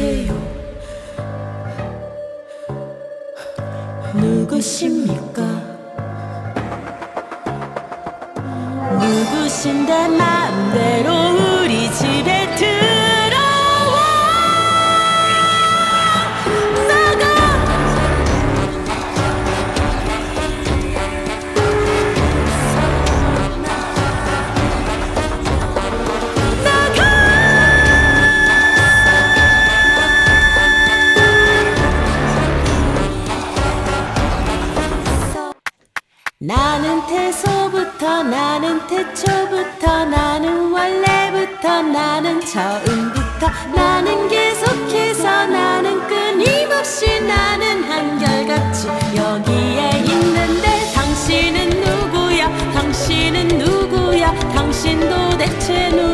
주세요. 누구십니까? 누구신데 맘 나는 태소부터 나는 태초부터 나는 원래부터 나는 처음부터 나는 계속해서 나는 끊임없이 나는 한결같이 여기에 있는데 당신은 누구야? 당신은 누구야? 당신 도대체 여기